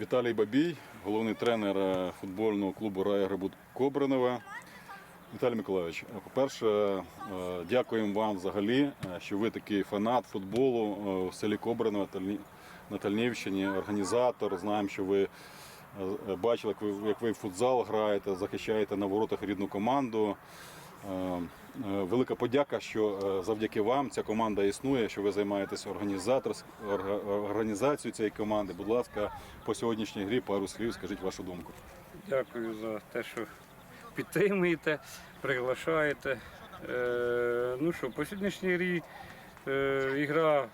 Віталій Бабій, головний тренер е, футбольного клубу Рая Грибут Кобринова. Віталій Миколаївич, е, по-перше, е, дякуємо вам взагалі, що ви такий фанат футболу в селі Кобриново на Тальнівщині, організатор. Знаємо, що ви бачили, як ви в футзал граєте, захищаєте на воротах рідну команду. Е, Велика подяка, що е, завдяки вам ця команда існує, що ви займаєтесь організацією цієї команди. Будь ласка, по сьогоднішній грі пару слів, скажіть вашу думку. Дякую за те, що підтримуєте, приглашаєте. Е, ну що, по сьогоднішній грі ігра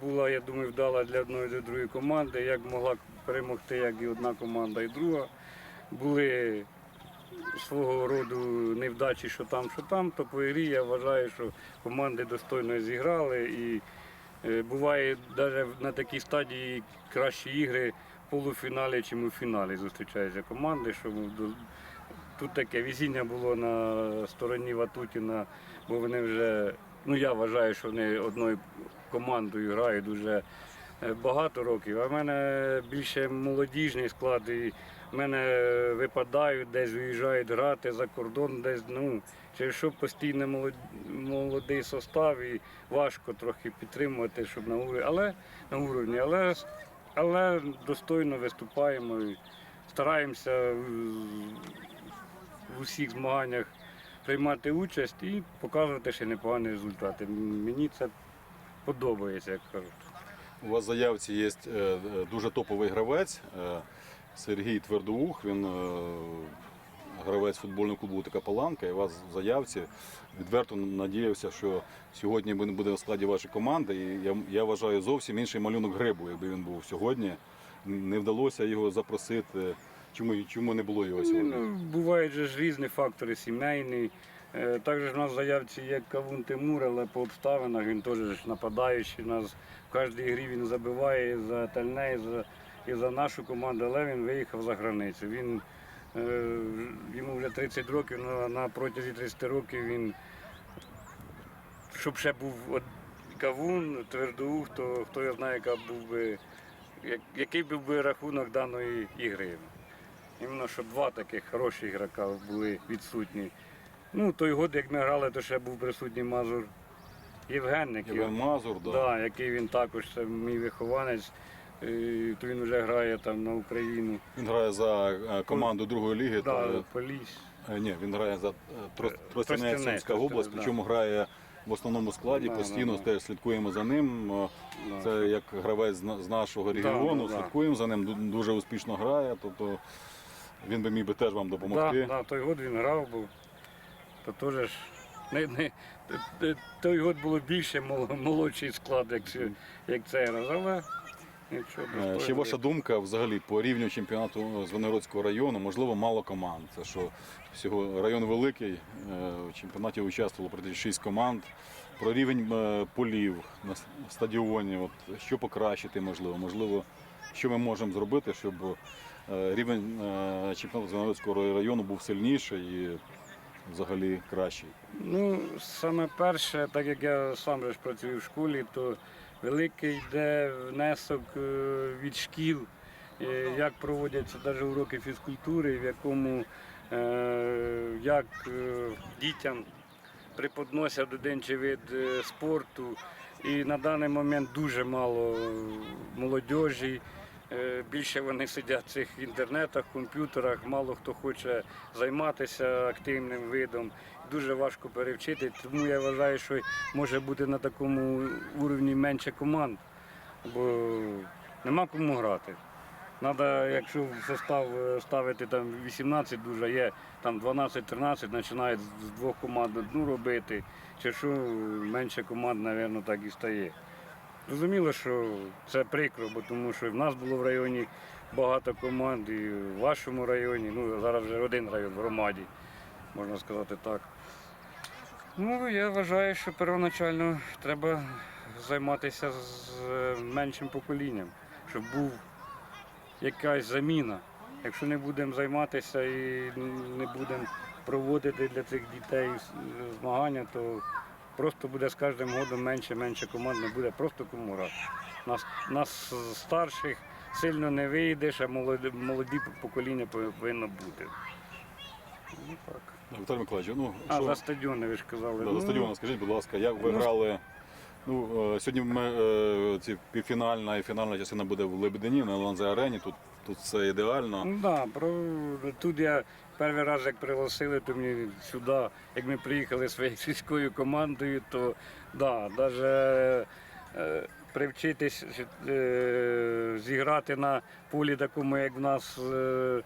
була, я думаю, вдала для одної для другої команди. Як могла перемогти як і одна команда, і друга. Були свого роду невдачі, що там, що там, то по грі я вважаю, що команди достойно зіграли. І е, буває навіть на такій стадії кращі ігри в полуфіналі, чим у фіналі зустрічаються команди. Що тут таке везіння було на стороні Ватутіна, бо вони вже, ну я вважаю, що вони одною командою грають дуже е, багато років. А в мене більше молодіжний склад, і в мене випадають, десь виїжджають грати за кордон, десь ну, через що постійно молод- молодий состав і важко трохи підтримувати, щоб на уровні, але на уровні, але, але достойно виступаємо і стараємося в- в усіх змаганнях приймати участь і показувати ще непогані результати. Мені це подобається, як кажуть. У вас в заявці є е, е, дуже топовий гравець е, Сергій Твердоух. Він е, гравець футбольного клубу така Паланка. І вас в заявці відверто надіявся, що сьогодні він буде в складі вашої команди. І я, я вважаю зовсім інший малюнок грибу, якби він був сьогодні. Не вдалося його запросити. Чому, чому не було його сьогодні? Ну, бувають же ж різні фактори, сімейні. Е, Також в нас в заявці є Кавун Тимур, але по обставинах він теж нападаючий. У нас в кожній грі він забиває за Тальне, за, і за нашу команду, але він виїхав за границю. Він, е, йому вже 30 років, на, на протязі 30 років він, щоб ще був от Кавун, Твердоух, то хто його знає, яка був би, як- який був би рахунок даної ігри. Іменно, що два таких хороші ігрока були відсутні. Ну, той год, як ми грали, то ще був присутній Мазур Євген, який, Євген Мазур, да. да, який він також це мій вихованець, е, то він вже грає там на Україну. він грає за е, команду другої ліги. Да, та- Поліс. Е, Ні, він грає за е, Трос- Тростянець Тростянець, Сумська область, Тростянець, да. причому грає в основному складі, Да, постійно да, да. теж слідкуємо за ним. Е, Да. Це як гравець з на- з нашого регіону, да, да. слідкуємо за ним, ду- дуже успішно грає. Тобто він би міг би теж вам допомогти. Да, да, той год він грав, бо то теж ж не, не, т- т- той год було більше мол- молодший склад, як, ці- як цей раз, але Ще ваша думка взагалі по рівню чемпіонату Звенигородського району, можливо, мало команд. Це що всього район великий, е, в чемпіонаті участвувало практично 6 команд. Про рівень е, полів на стадіоні, от, що покращити можливо, можливо, що ми можемо зробити, щоб е, рівень чемпіонату Звенигородського району був сильніший і взагалі кращий. Ну, саме перше, так як я сам же працюю в школі, то великий йде внесок е, від шкіл, е, як проводяться навіть уроки фізкультури, в якому е, як дітям преподносять один чи вид спорту. І на даний момент дуже мало молодіжі. Е, Більше вони сидять в цих інтернетах, комп'ютерах, мало хто хоче займатися активним видом. Дуже важко перевчити, тому я вважаю, що може бути на такому уровні менше команд, бо нема кому грати. Треба, якщо в состав е, ставити там 18 дуже є, там 12-13 починають з двох команд одну робити, чи що менше команд, мабуть, так і стає. Зрозуміло, що це прикро, бо тому що в нас було в районі багато команд, і в вашому районі, ну зараз вже один район в громаді, можна сказати так. Ну, я вважаю, що первоначально треба займатися з меншим поколінням, щоб був якась заміна. Якщо не будемо займатися і не будемо проводити для цих дітей змагання, то просто буде з кожним годом менше менше команд, не буде просто кому грати. Нас, нас старших сильно не вийдеш, а молоді, молоді покоління повинно бути. Ну, так. Віталій Миколаївич, ну А, що за стадіони ви ж казали. да, Ну, за стадіоном, скажіть, будь ласка, як ви ну, грали? Ну, е, сьогодні ми, е, ці півфінальна і фінальна частина буде в Лебедині на Ланзе Арені. Тут, тут все ідеально. Ну, да, про... Тут я перший раз, як пригласили, то мені сюди, як ми приїхали своєю сільською командою, то да, навіть е, привчитись е, зіграти на полі такому, як в нас. Е,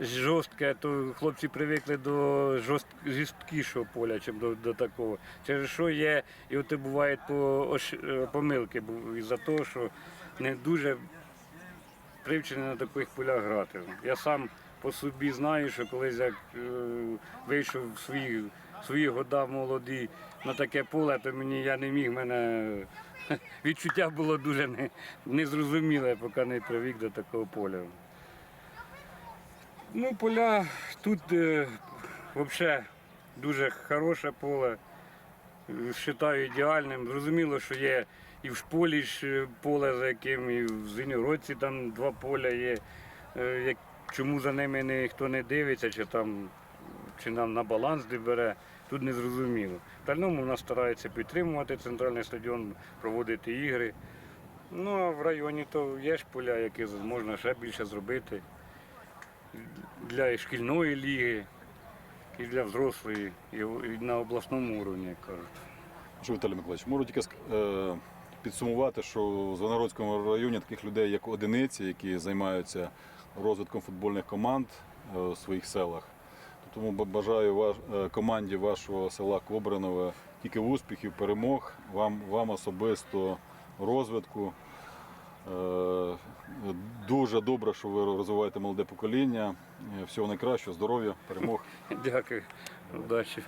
Жорстке, то хлопці привикли до жорст, жорсткішого поля, чим до, до такого. Через що є, і от бувають по, помилки бу- із-за того, що не дуже привчений на таких полях грати. Я сам по собі знаю, що колись як е, вийшов свої, свої года молоді на таке поле, то мені я не міг, мене відчуття було дуже не, незрозуміле, поки не привик до такого поля. Ну, поля тут е, взагалі дуже хороше поле. Вважаю ідеальним. Зрозуміло, що є і в шполі е, поле, за яким, і в Звенігородці там два поля є. Е, Як, чому за ними ніхто не дивиться, чи там чи нам на баланс де бере, тут не зрозуміло. В дальному нас стараються підтримувати центральний стадіон, проводити ігри. Ну а в районі то є ж поля, які можна ще більше зробити для шкільної ліги, і для взрослої, і на обласному уровні, як кажуть. Що, Віталій Миколаївич, можу тільки е, підсумувати, що в Звенигородському районі таких людей, як одиниці, які займаються розвитком футбольних команд е, у своїх селах. Тому бажаю е, команді вашого села Кобранове тільки успіхів, перемог, вам, вам особисто розвитку. Е, Дуже добре, що ви розвиваєте молоде покоління. Е, Всього найкращого, здоров'я, перемог. Дякую, удачі.